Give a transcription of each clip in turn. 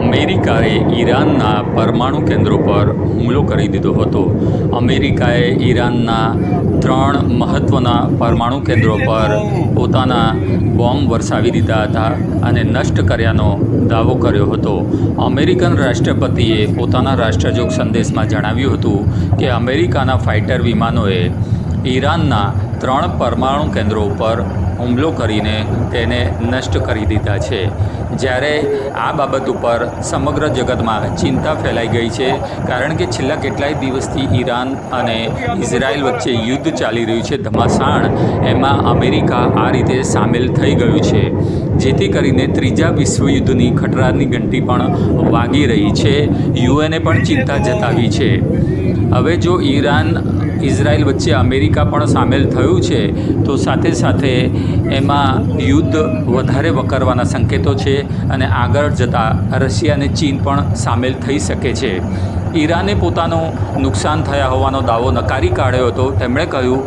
અમેરિકાએ ઈરાનના પરમાણુ કેન્દ્રો પર હુમલો કરી દીધો હતો. અમેરિકાએ ઈરાનના ત્રણ મહત્ત્વના પરમાણુ કેન્દ્રો પર પોતાના બોમ્બ વરસાવી દીધા હતા અને નષ્ટ કર્યાનો દાવો કર્યો હતો. અમેરિકન રાષ્ટ્રપતિએ પોતાના રાષ્ટ્રજોગ સંદેશમાં જણાવ્યું હતું કે અમેરિકાના ફાઇટર વિમાનોએ ઈરાનના ત્રણ પરમાણુ કેન્દ્રો ઉપર હુમલો કરીને તેને નષ્ટ કરી દીધા છે. જ્યારે આ બાબત ઉપર સમગ્ર જગતમાં ચિંતા ફેલાઈ ગઈ છે, કારણ કે છેલ્લા કેટલાય દિવસથી ઈરાન અને ઇઝરાયલ વચ્ચે યુદ્ધ ચાલી રહ્યું છે ધમાસાણ, એમાં અમેરિકા આ રીતે સામેલ થઈ ગયું છે. જેથી કરીને ત્રીજા વિશ્વયુદ્ધની ખટરાની ઘંટી પણ વાગી રહી છે. યુએને પણ ચિંતા જતાવી છે. હવે જો ઈરાન ઇઝરાયલ વચ્ચે અમેરિકા પણ સામેલ થયું છે, તો સાથે સાથે એમાં યુદ્ધ વધારે વકરવાના સંકેતો છે અને આગળ જતાં રશિયા અને ચીન પણ સામેલ થઈ શકે છે. ઈરાને પોતાનું નુકસાન થયા હોવાનો દાવો નકારી કાઢ્યો હતો. તેમણે કહ્યું,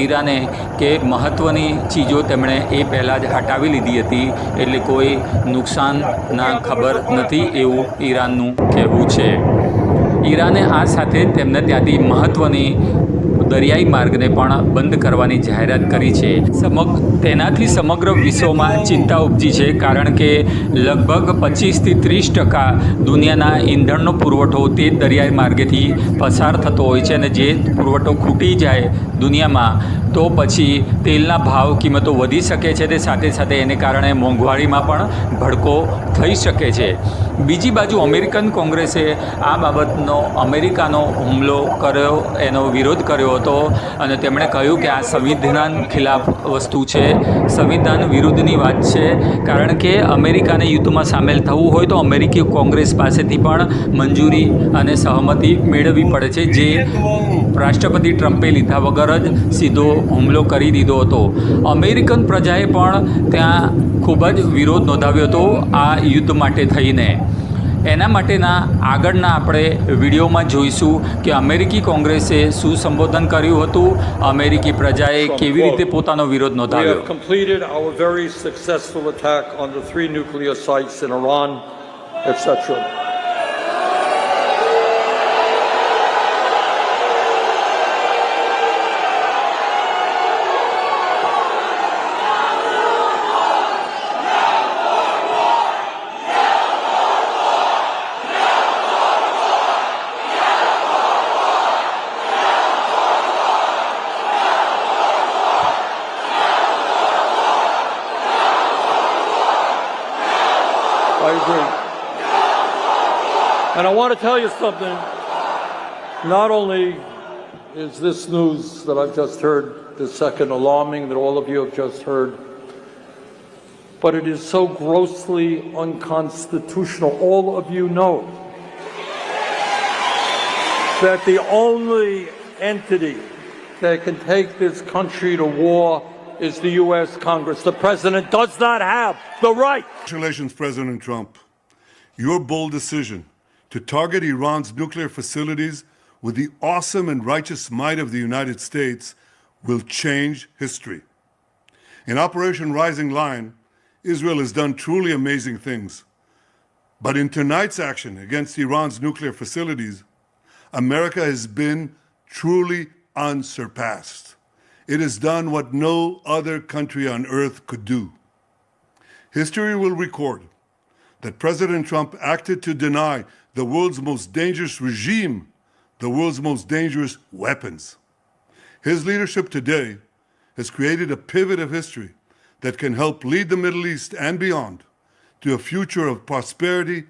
ઈરાને કે મહત્ત્વની ચીજો તેમણે એ પહેલાં જ હટાવી લીધી હતી, એટલે કોઈ નુકસાનના ખબર નથી એવું ઈરાનનું કહેવું છે. ઈરાને આ સાથે તેમને ત્યાંથી મહત્ત્વની દરિયાઈ માર્ગને પણ બંધ કરવાની જાહેરાત કરી છે. સમગ્ર તેનાથી સમગ્ર વિશ્વમાં ચિંતા ઉપજી છે કારણ કે લગભગ પચીસથી ત્રીસ ટકા દુનિયાના ઈંધણનો પુરવઠો તે દરિયાઈ માર્ગેથી પસાર થતો હોય છે અને જે પુરવઠો ખૂટી જાય દુનિયામાં, તો પછી તેલના ભાવ કિંમતો વધી શકે છે તે સાથે સાથે એને કારણે મોંઘવારીમાં પણ ભડકો થઈ શકે છે. બીજી બાજુ અમેરિકન કોંગ્રેસે આ બાબતનો અમેરિકાનો હુમલો કર્યો, એનો વિરોધ કર્યો હતો અને તેમણે કહ્યું કે આ સંવિધાન ખિલાફ વસ્તુ છે. સંવિધાન વિરુદ્ધની વાત છે. કારણ કે અમેરિકાને યુદ્ધમાં સામેલ થવું હોય તો અમેરિકી કોંગ્રેસ પાસેથી પણ મંજૂરી અને સહમતિ મેળવવી પડે છે. જે રાષ્ટ્રપતિ ટ્રમ્પે લીધા વગર જ સીધો હુમલો કરી દીધો હતો. અમેરિકન પ્રજાએ પણ ત્યાં ખૂબ જ વિરોધ નોંધાવ્યો હતો આ યુદ્ધ માટે થઈને. એના માટેના આગળના આપણે વિડીયોમાં જોઈશું કે અમેરિકી કોંગ્રેસે શું સંબોધન કર્યું હતું અમેરિકી પ્રજાએ કેવી રીતે પોતાનો વિરોધ નોંધાવ્યો have completed our very successful attack on the three nuclear sites in Iran, etc. I agree. And I want to tell you something. Not only is this news that I've just heard, the second alarming that all of you have just heard, but it is so grossly unconstitutional. All of you know that the only entity that can take this country to war is the U.S. Congress. The president does not have the right. Congratulations, President Trump. Your bold decision to target Iran's nuclear facilities with the awesome and righteous might of the United States will change history. In Operation Rising Lion, Israel has done truly amazing things. But in tonight's action against Iran's nuclear facilities, America has been truly unsurpassed. It has done what no other country on earth could do. History will record that President Trump acted to deny the world's most dangerous regime the world's most dangerous weapons. His leadership today has created a pivot of history that can help lead the Middle East and beyond to a future of prosperity